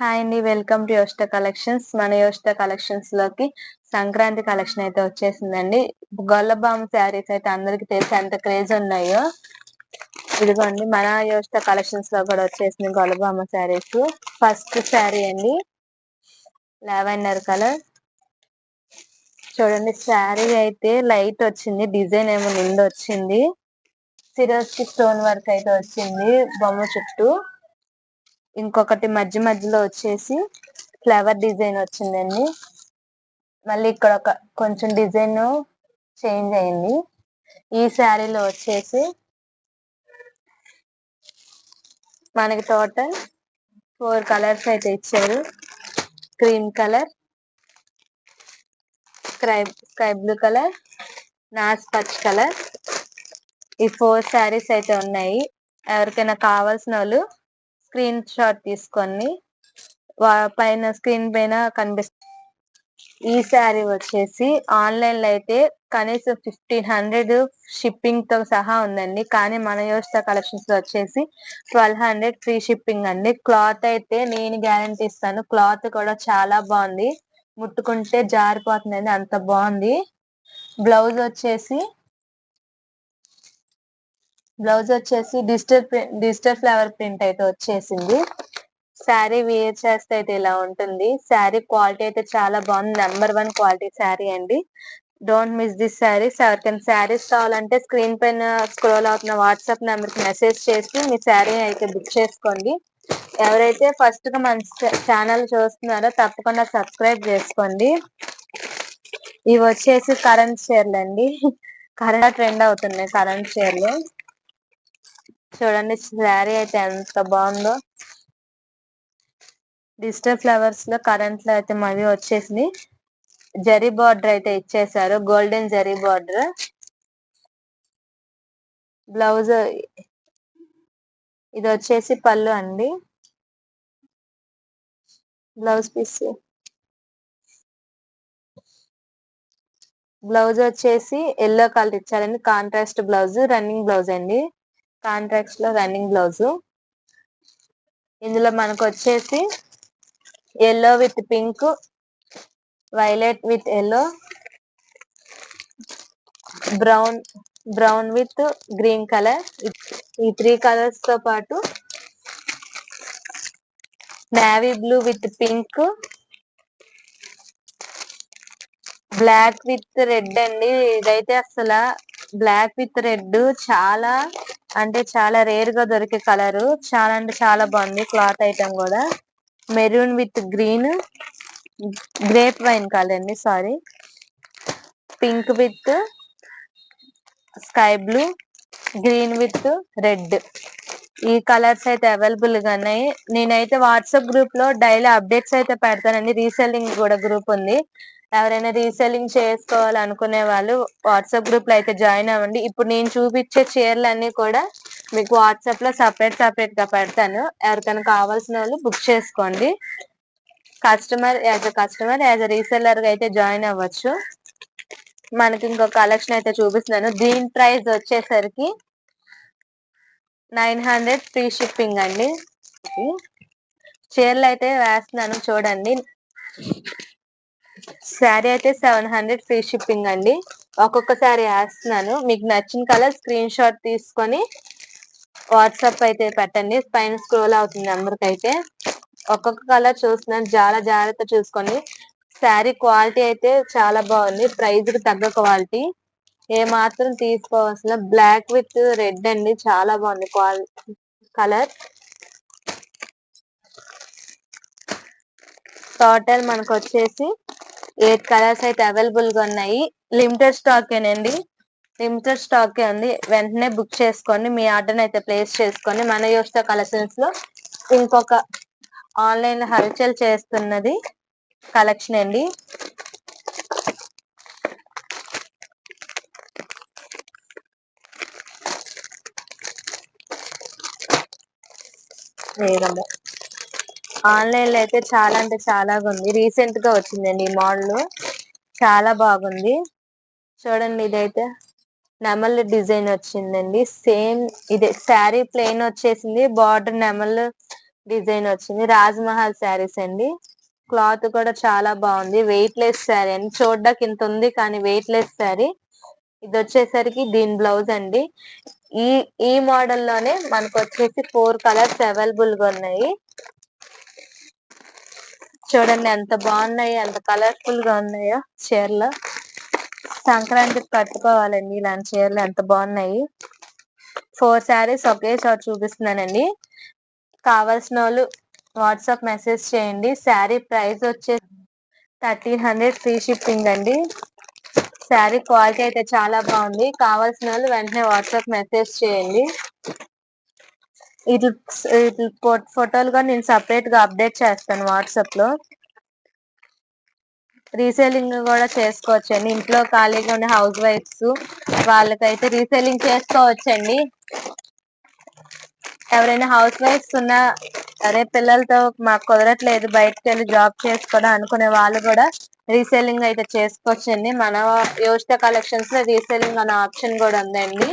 Hi అండి welcome to యోష్ట collections మన యోష్ట కలెక్షన్స్లోకి Sankranti collection అయితే వచ్చేసిందండి. గొల్లబామ్ శారీస్ అయితే అందరికి తెలిసి ఎంత క్రేజ్ ఉన్నాయో. ఇదిగోండి మన యోష్ట కలెక్షన్స్లో కూడా వచ్చేసింది గొల్లబామ శారీస్. ఫస్ట్ శారీ అండి. లావెండర్ కలర్ చూడండి శారీ అయితే లైట్ వచ్చింది డిజైన్ ఏమో నిండు వచ్చింది సిరోస్కి స్టోన్ వర్క్ అయితే వచ్చింది బొమ్మ చుట్టూ. ఇంకొకటి మధ్య మధ్యలో వచ్చేసి ఫ్లవర్ డిజైన్ వచ్చిందండి. మళ్ళీ ఇక్కడ ఒక కొంచెం డిజైన్ చేంజ్ అయింది. ఈ శారీలో వచ్చేసి మనకి టోటల్ ఫోర్ కలర్స్ అయితే ఇచ్చారు. Cream colour sky sky blue colour నాస్ పచ్ కలర్. ఈ ఫోర్ శారీస్ అయితే ఉన్నాయి. ఎవరికైనా కావాల్సిన వాళ్ళు స్క్రీన్ షాట్ తీసుకొని పైన స్క్రీన్ పైన కనిపిస్తుంది ఈ శారీ వచ్చేసి ఆన్లైన్లో అయితే కనీసం ఫిఫ్టీన్ హండ్రెడ్ షిప్పింగ్తో సహా ఉందండి. కానీ మన యోస్తా కలెక్షన్స్లో వచ్చేసి ట్వెల్వ్ హండ్రెడ్ ఫ్రీ షిప్పింగ్ అండి. క్లాత్ అయితే నేను గ్యారంటీ ఇస్తాను. క్లాత్ కూడా చాలా బాగుంది. ముట్టుకుంటే జారిపోతుందండి. అంత బాగుంది. బ్లౌజ్ వచ్చేసి బ్లౌజ్ వచ్చేసి digital print digital flower print అయితే వచ్చేసింది. శారీ వేర్ చేస్తే అయితే ఇలా ఉంటుంది. శారీ క్వాలిటీ అయితే చాలా బాగుంది. నెంబర్ వన్ క్వాలిటీ శారీ అండి. డోంట్ మిస్ దిస్ శారీస్ ఎవరికైనా శారీస్ కావాలంటే స్క్రీన్ పైన స్క్రోల్ అవుతున్న వాట్సాప్ నెంబర్కి మెసేజ్ చేసి మీ శారీ అయితే బుక్ చేసుకోండి. ఎవరైతే ఫస్ట్గా మన ఛానల్ చూస్తున్నారో తప్పకుండా సబ్స్క్రైబ్ చేసుకోండి. ఇవి వచ్చేసి కరెంట్ షేర్లు అండి. కరెంట్ ట్రెండ్ అవుతున్నాయి కరెంట్ షేర్లు. చూడండి శారీ అయితే ఎంత బాగుందో. డిజిటల్ ఫ్లవర్స్లో కరెంట్లో అయితే మళ్ళీ వచ్చేసింది. జరీ బార్డర్ అయితే ఇచ్చేసారు గోల్డెన్ జరీ బార్డర్. బ్లౌజ్ ఇది వచ్చేసి పళ్ళు అండి. Blouse piece. బ్లౌజ్ వచ్చేసి ఎల్లో కలర్ ఇచ్చారండి కాంట్రాస్ట్ బ్లౌజ్ రన్నింగ్ బ్లౌజ్ అండి. కాంట్రాక్ట్స్లో రన్నింగ్ బ్లౌజ్. ఇందులో మనకు వచ్చేసి yellow with pink violet with yellow brown brown with green colour. ఈ త్రీ కలర్స్తో పాటు navy blue with pink black with red అండి. ఇదైతే అసలు బ్లాక్ విత్ రెడ్ చాలా అంటే చాలా రేర్గా దొరికే కలర్ చాలా అంటే చాలా బాగుంది. క్లాత్ ఐటమ్ కూడా. Maroon with green grape wine colour అండి sorry pink with sky blue green with red ఈ కలర్స్ అయితే అవైలబుల్గా ఉన్నాయి. నేనైతే వాట్సాప్ గ్రూప్లో డైలీ అప్డేట్స్ అయితే పెడతానండి. రీసెల్లింగ్ కూడా గ్రూప్ ఉంది. ఎవరైనా రీసెల్లింగ్ చేసుకోవాలి అనుకునే వాళ్ళు వాట్సాప్ గ్రూప్లో అయితే జాయిన్ అవ్వండి. ఇప్పుడు నేను చూపించే చీరలు అన్ని కూడా మీకు వాట్సాప్లో సపరేట్ సపరేట్గా పెడతాను. ఎవరికైనా కావాల్సిన వాళ్ళు బుక్ చేసుకోండి. Customer as a customer as a రీసెల్లర్గా అయితే జాయిన్ అవ్వచ్చు. మనకి ఇంకో కలెక్షన్ అయితే చూపిస్తున్నాను. దీని ప్రైస్ వచ్చేసరికి నైన్ హండ్రెడ్ ఫ్రీ షిప్పింగ్ అండి. చీరలు అయితే వేస్తున్నాను చూడండి. శారీ అయితే సెవెన్ హండ్రెడ్ ఫ్రీ షిప్పింగ్ అండి. ఒక్కొక్క శారీ వేస్తున్నాను. మీకు నచ్చిన కలర్ స్క్రీన్ షాట్ తీసుకొని వాట్సాప్ అయితే పెట్టండి. పైన స్క్రోల్ అవుతుంది నెంబర్కి అయితే ఒక్కొక్క కలర్ చూస్తున్నాను. చాలా జాగ్రత్త చూసుకోండి శారీ క్వాలిటీ అయితే చాలా బాగుంది. ప్రైజ్కి తగ్గ క్వాలిటీ. ఏ మాత్రం తీసుకోవాల్సిన బ్లాక్ విత్ రెడ్ అండి. చాలా బాగుంది క్వాలిటీ కలర్. టోటల్ మనకు వచ్చేసి ఎయిట్ కలర్స్ అయితే అవైలబుల్గా ఉన్నాయి. లిమిటెడ్ స్టాక్ ఏనండి లిమిటెడ్ స్టాక్ ఉంది. వెంటనే బుక్ చేసుకోండి. మీ ఆర్డర్ అయితే ప్లేస్ చేసుకోండి. మన యోస్తా కలెక్షన్స్లో ఇంకొక ఆన్లైన్ హల్చల్ చేస్తున్నది కలెక్షన్ అండి. లేదమ్మా ఆన్లైన్లో అయితే చాలా అంటే చాలా ఉంది రీసెంట్గా వచ్చిందండి ఈ మోడల్. చాలా బాగుంది. చూడండి ఇదైతే నెమల్ డిజైన్ వచ్చిందండి. సేమ్ ఇదే శారీ ప్లెయిన్ వచ్చేసింది. బార్డర్ నెమల్ డిజైన్ వచ్చింది. రాజ్ మహల్ శారీస్ అండి. క్లాత్ కూడా చాలా బాగుంది. వెయిట్ లెస్ శారీ అండి. చూడ్డానికి ఇంత ఉంది కానీ వెయిట్ లెస్ శారీ. ఇది వచ్చేసరికి దీని బ్లౌజ్ అండి. ఈ ఈ మోడల్లోనే మనకు వచ్చేసి ఫోర్ కలర్స్ అవైలబుల్గా ఉన్నాయి. చూడండి ఎంత బాగున్నాయి ఎంత కలర్ఫుల్గా ఉన్నాయో చీరలు. సంక్రాంతికి కట్టుకోవాలండి ఇలాంటి చీరలు ఎంత బాగున్నాయి. ఫోర్ శారీస్ ఒకేసారి చూపిస్తున్నానండి. కావాల్సిన వాళ్ళు వాట్సాప్ మెసేజ్ చేయండి. శారీ ప్రైస్ వచ్చే థర్టీన్ హండ్రెడ్ ఫ్రీ షిప్పింగ్ అండి. శారీ క్వాలిటీ అయితే చాలా బాగుంది. కావాల్సిన వాళ్ళు వెంటనే వాట్సాప్ మెసేజ్ చేయండి. ఇటు ఇటు ఫోటోలు కూడా నేను సపరేట్గా అప్డేట్ చేస్తాను వాట్సాప్లో రీసేలింగ్ కూడా చేసుకోవచ్చండి ఇంట్లో ఖాళీగా ఉండే హౌస్ వైఫ్స్ వాళ్ళకైతే రీసేలింగ్ చేసుకోవచ్చండి. ఎవరైనా హౌస్ వైఫ్స్ ఉన్నా అరే పిల్లలతో మాకు కుదరట్లేదు బయటకు వెళ్ళి జాబ్ చేసుకోవడం అనుకునే వాళ్ళు కూడా రీసేలింగ్ అయితే చేసుకోవచ్చండి. మన యోచిత కలెక్షన్స్లో రీసేలింగ్ అనే ఆప్షన్ కూడా ఉందండి.